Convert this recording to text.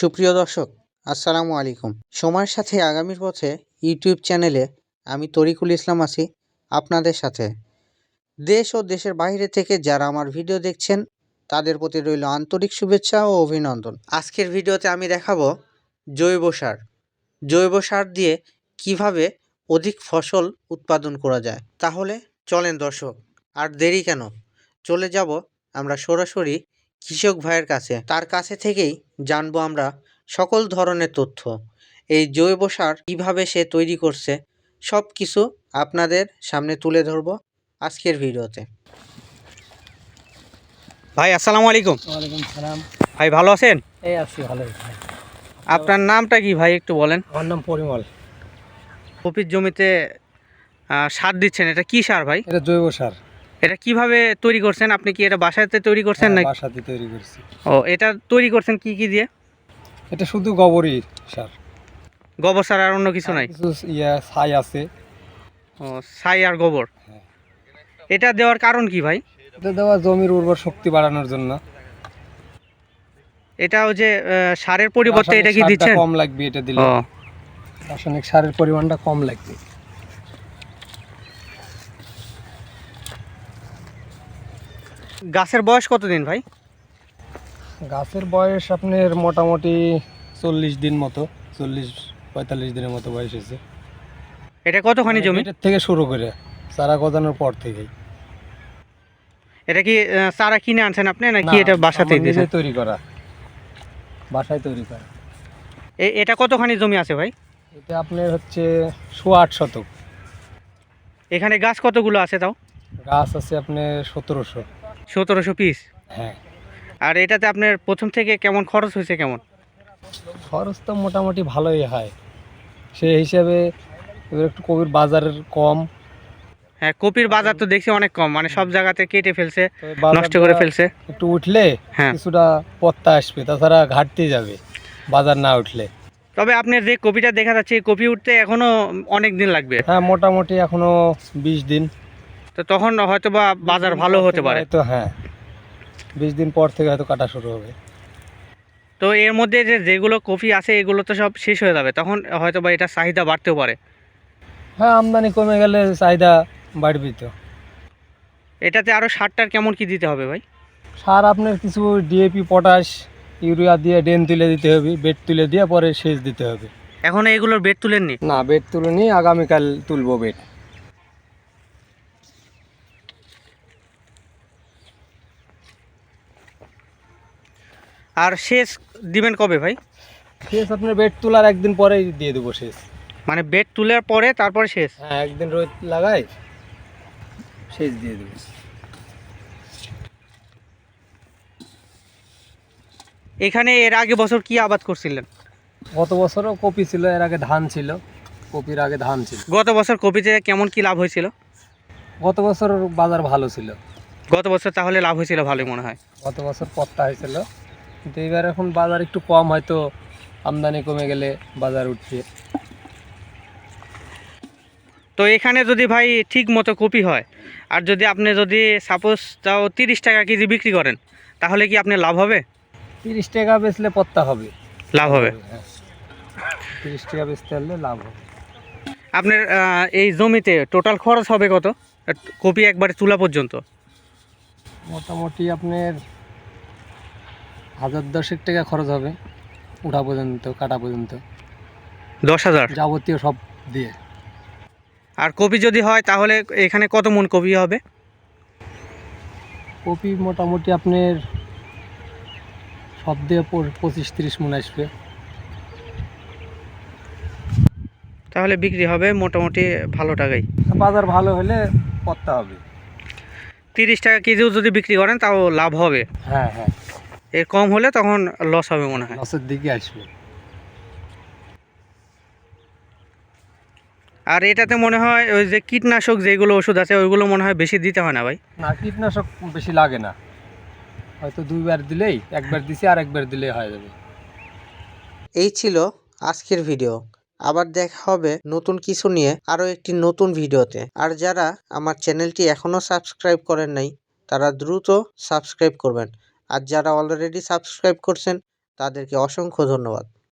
সুপ্রিয় দর্শক, আসসালামু আলাইকুম। সময়ের সাথে আগামীর পথে ইউটিউব চ্যানেলে আমি তরিকুল ইসলাম আছি আপনাদের সাথে। দেশ ও দেশের বাইরে থেকে যারা আমার ভিডিও দেখছেন, তাদের প্রতি রইল আন্তরিক শুভেচ্ছা ও অভিনন্দন। আজকের ভিডিওতে আমি দেখাবো জৈব সার। জৈব সার দিয়ে কীভাবে অধিক ফসল উৎপাদন করা যায়। তাহলে চলেন দর্শক, আর দেরি কেন? চলে যাব আমরা সরাসরি কৃষক ভাইয়ের কাছে। তার কাছে থেকেই জানব আমরা সকল ধরনের তথ্য। এই জৈব সার কীভাবে সে তৈরি করছে সব কিছু আপনাদের সামনে তুলে ধরবো আজকের ভিডিওতে। ভাই আসসালামু আলাইকুম। ওয়ালাইকুম সালাম। ভাই ভালো আছেন? এই আছি ভালো আপনার নামটা কি ভাই একটু বলেন? আমার নাম পরিমল। কপির জমিতে সার দিচ্ছেন এটা কি সার ভাই? এটা জৈব সার। এটা কীভাবে তৈরি করছেন? আপনি কি এটা বাসাতে তৈরি করছেন হ্যাঁ, নাকি? বাসাতে তৈরি করছি। ও এটা তৈরি করছেন কি কি দিয়ে? এটা শুধু গোবরই সার। গোবর সার আর অন্য কিছু নাই? ইয়া ছাই আছে। ও ছাই আর গোবর? হ্যাঁ। এটা দেওয়ার কারণ কি ভাই? এটা দেওয়া জমির উর্বর শক্তি বাড়ানোর জন্য। এটা ওই যে সারের পরিবর্তে এটা কি দিচ্ছেন? কম লাগবে এটা দিলে। রাসায়নিক সারের পরিমাণটা কম লাগবে। গাছের বয়স কতদিন ভাই? গাছের বয়স আপনার মোটামুটি চল্লিশ দিন মতো চল্লিশ পঁয়তাল্লিশ দিনের মতো বয়স হয়েছে। এটা কতখানি জমি? এটার থেকে শুরু করে চারা গজানোর পর থেকেই। এটা কি চারা কিনে আনছেন আপনি নাকি এটা বাসাতেই আমার দিয়েছেন? তৈরি করা। বাসায় তৈরি করা। এটা কতখানি জমি আছে ভাই? এটা আপনার হচ্ছে সোয়া আট শতক। এখানে গাছ কতগুলো আছে তাও? গাছ আছে আপনার সতেরোশো। সতেরোশো পিস হ্যাঁ। আর এটাতে আপনার প্রথম থেকে কেমন খরচ হয়েছে কেমন? খরচ তো মোটামুটি ভালোই হয়। সেই হিসাবে এবার একটু কপির বাজারের কম। হ্যাঁ কপির বাজার তো দেখছি অনেক কম মানে সব জায়গাতে কেটে ফেলছে নষ্ট করে ফেলছে। একটু উঠলে হ্যাঁ। কিছুটা পত্তা আসবে তাছাড়া ঘাটতি যাবে বাজার না উঠলে। তবে আপনার যে কপিটা দেখা যাচ্ছে কপি উঠতে এখনও অনেক দিন লাগবে। হ্যাঁ মোটামুটি এখনও বিশ দিন। তো তখন হয়তো বা বাজার ভালো হতে পারে। তো হ্যাঁ। বিশ দিন পর থেকে হয়তো কাটা শুরু হবে। তো এর মধ্যে যে যেগুলো কপি আছে এগুলো তো সব শেষ হয়ে যাবে। তখন হয়তো বা এটা চাহিদা বাড়তেও পারে। হ্যাঁ আমদানি কমে গেলে চাহিদা বাড়বে তো। এটাতে আরও সারটার কেমন কি দিতে হবে ভাই? সার আপনার কিছু ডিএপি পটাশ ইউরিয়া দিয়ে ডেন তুলে দিতে হবে বেড তুলে দিয়ে পরে সেচ দিতে হবে। এখন এগুলোর বেড তুলেননি? না বেড তুলে নিয়ে আগামীকাল তুলবো বেড। আর শেষ দিবেন কবে ভাই? শেষ আপনার বেড তোলার একদিন পরেই দিয়ে দেবো শেষ। মানে বেড তোলার পরে তারপরে শেষ? হ্যাঁ একদিন রোদ লাগাই শেষ দিয়ে দেবো। এখানে এর আগে বছর কি আবাদ করছিলেন? গত বছরও কপি ছিল এর আগে ধান ছিল কপির আগে ধান ছিল। গত বছর কপিতে কেমন কি লাভ হয়েছিল? গত বছর বাজার ভালো ছিল। গত বছর তাহলে লাভ হয়েছিল ভালোই মনে হয়। গত বছর পত্তা হয়েছিল। কিন্তু এবার এখন বাজার একটু কম হয়তো আমদানি কমে গেলে বাজার উঠছে তো এখানে যদি ভাই ঠিক মতো কপি হয় আর যদি আপনি যদি সাপোজ তাও তিরিশ টাকা কেজি বিক্রি করেন তাহলে কি আপনার লাভ হবে? তিরিশ টাকা বেচলে পত্তা হবে। লাভ হবে? তিরিশ টাকা বেচতে হলে লাভ হবে। আপনার এই জমিতে টোটাল খরচ হবে কত? কপি একবারে তুলা পর্যন্ত। মোটামুটি আপনার হাজার দশেক টাকা খরচ হবে উঠা পর্যন্ত কাটা পর্যন্ত। দশ হাজার? যাবতীয় সব দিয়ে। আর কপি যদি হয় তাহলে এখানে কত মন কপি হবে? কপি মোটামুটি আপনার সব দিয়ে পঁচিশ তিরিশ মন আসবে। তাহলে বিক্রি হবে মোটামুটি ভালো টাকাই। বাজার ভালো হলে পত্তা হবে। তিরিশ টাকা কেজিও যদি বিক্রি করেন তাও লাভ হবে। হ্যাঁ হ্যাঁ। এর কম হলে তখন লস হবে মনে হয়। লসের দিকে আসবে। আর এটাতে মনে হয় ওই যে কীটনাশক যেগুলো ওষুধ আছে ওইগুলো মনে হয় বেশি দিতে হয় না ভাই? না কীটনাশক বেশি লাগে না। হয়তো দুইবার দিলেই একবার দিছি আর একবার দিলেই হয়ে যাবে। এই ছিল আজকের ভিডিও। আবার দেখা হবে নতুন কিছু নিয়ে আরও একটি নতুন ভিডিওতে। আর যারা আমার চ্যানেলটি এখনও সাবস্ক্রাইব করেন নাই তারা দ্রুত সাবস্ক্রাইব করবেন। আর যারা অলরেডি সাবস্ক্রাইব করছেন তাদেরকে অসংখ্য ধন্যবাদ।